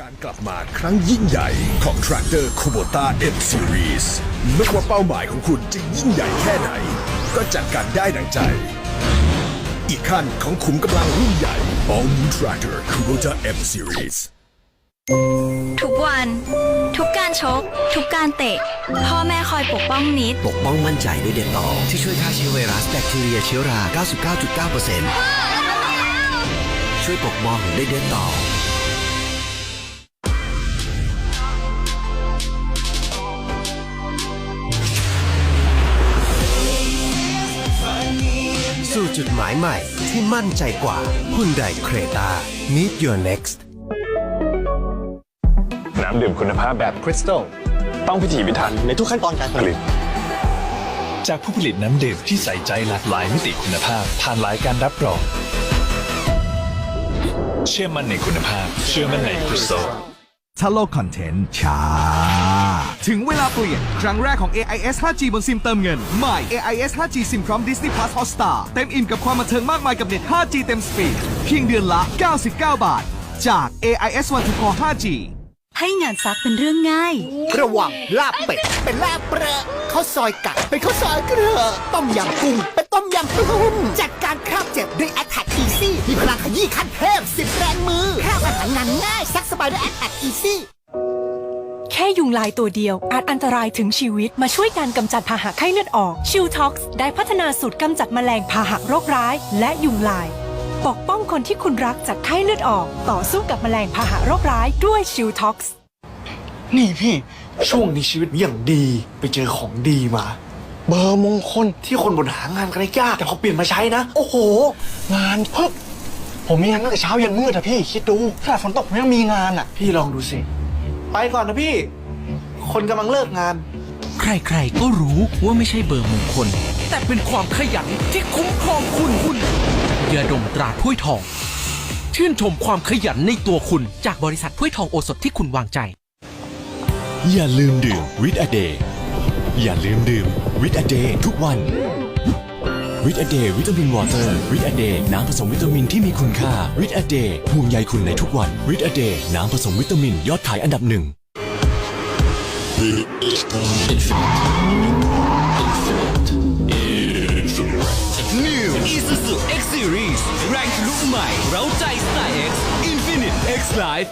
การกลับมาครั้งยิ่งใหญ่ของ Tractor Kubota M Series ไม่ว่าเป้าหมายของคุณจะยิ่งใหญ่แค่ไหน ก็จัดการได้ดังใจ อีกขั้นของขุมกำลังรุ่นใหญ่ All New Tractor Kubota M Series ทุกวัน ทุกการชก ทุกการเตะ พ่อแม่คอยปกป้องนิด ปกป้องมั่นใจด้วยเด็ดต่อที่ช่วยฆ่าเชื้อไวรัสแบคทีเรียเชื้อรา 99.9%ช่วยปกป้องด้วยเด็ดต่อสู่ จุดหมายใหม่ที่มั่นใจกว่า Hyundai Creta Meet Your Next น้ำดื่มคุณภาพแบบคริสตัลต้องพิถีพิถันในทุกขั้นตอนการผลิต จากผู้ผลิตน้ำดื่มที่ใส่ใจหลากหลายมิติคุณภาพผ่านหลายการรับรอง เชื่อมั่นในคุณภาพ เชื่อมั่นในคริสตัลถ้าโลกคอนเทนต์ช้า ถึงเวลาเปลี่ยน ครั้งแรกของ AIS 5G บนซิมเติมเงิน ใหม่ AIS 5G ซิมพร้อม Disney Plus Hotstar เต็มอิ่มกับความบันเทิงมากมายกับเน็ต 5G เต็มสปีด เพียงเดือนละ 99 บาท จาก AIS One to Core 5G ให้งานซักเป็นเรื่องง่าย ระหว่างลาบเป็ดเป็นลาบเปรอะข้าวซอยไก่เป็นข้าวซอยเกลือต้มยำกุ้งเป็นต้มยำกุ้งจัดการคราบเจ็บด้วย Attack Easy มีพลังขยี้ขั้นเทพสิบแรงมือคราบอาหารงานง่ายซักสบายด้วย Attack Easy แค่ ยุงลายตัวเดียว อาจอันตรายถึงชีวิตมาช่วยการกำจัดพาหะไข้เลือดออกชิลท็อกซ์ได้พัฒนาสูตรกำจัดแมลงพาหะโรคร้าย และยุงลาย ปกป้องคนที่คุณรักจากไข้เลือดออก ต่อสู้กับแมลงพาหะโรคร้ายด้วยชิลท็อกซ์นี่พี่ ช่วงนี้ชีวิตอย่างดีไปเจอของดีมา เบอร์มงคลที่คนบนหางานกันได้ยากแต่พอเปลี่ยนมาใช้นะ โอ้โห งานเพิ่มผมมีงานตั้งแต่เช้ายันมืดอะพี่ คิดดูขนาดฝนตกผมยังมีงานอะพี่ลองดูสิ ไปก่อนนะพี่ คนกำลังเลิกงาน ใครๆ ก็รู้ว่าไม่ใช่เบอร์มงคล แต่เป็นความขยันที่คุ้มครองคุณคุณยาดมตราถ้วยทอง ชื่นชมความขยันในตัวคุณจากบริษัทถ้วยทองโอสถที่คุณวางใจ อย่าลืมดื่มวิตอเดย์อย่าลืมดื่มวิตอเดย์ทุกวันวิตอเดย์วิตามินวอเตอร์วิตอเดย์น้ำผสมวิตามินที่มีคุณค่าวิตอเดย์ห่วงใยคุณในทุกวันวิตอเดย์น้ำผสมวิตามินยอดขายอันดับหนึ่ง New Isuzu X Series แรงทะลุใหม่ เร้าใจสไตล์ X Infinite X Life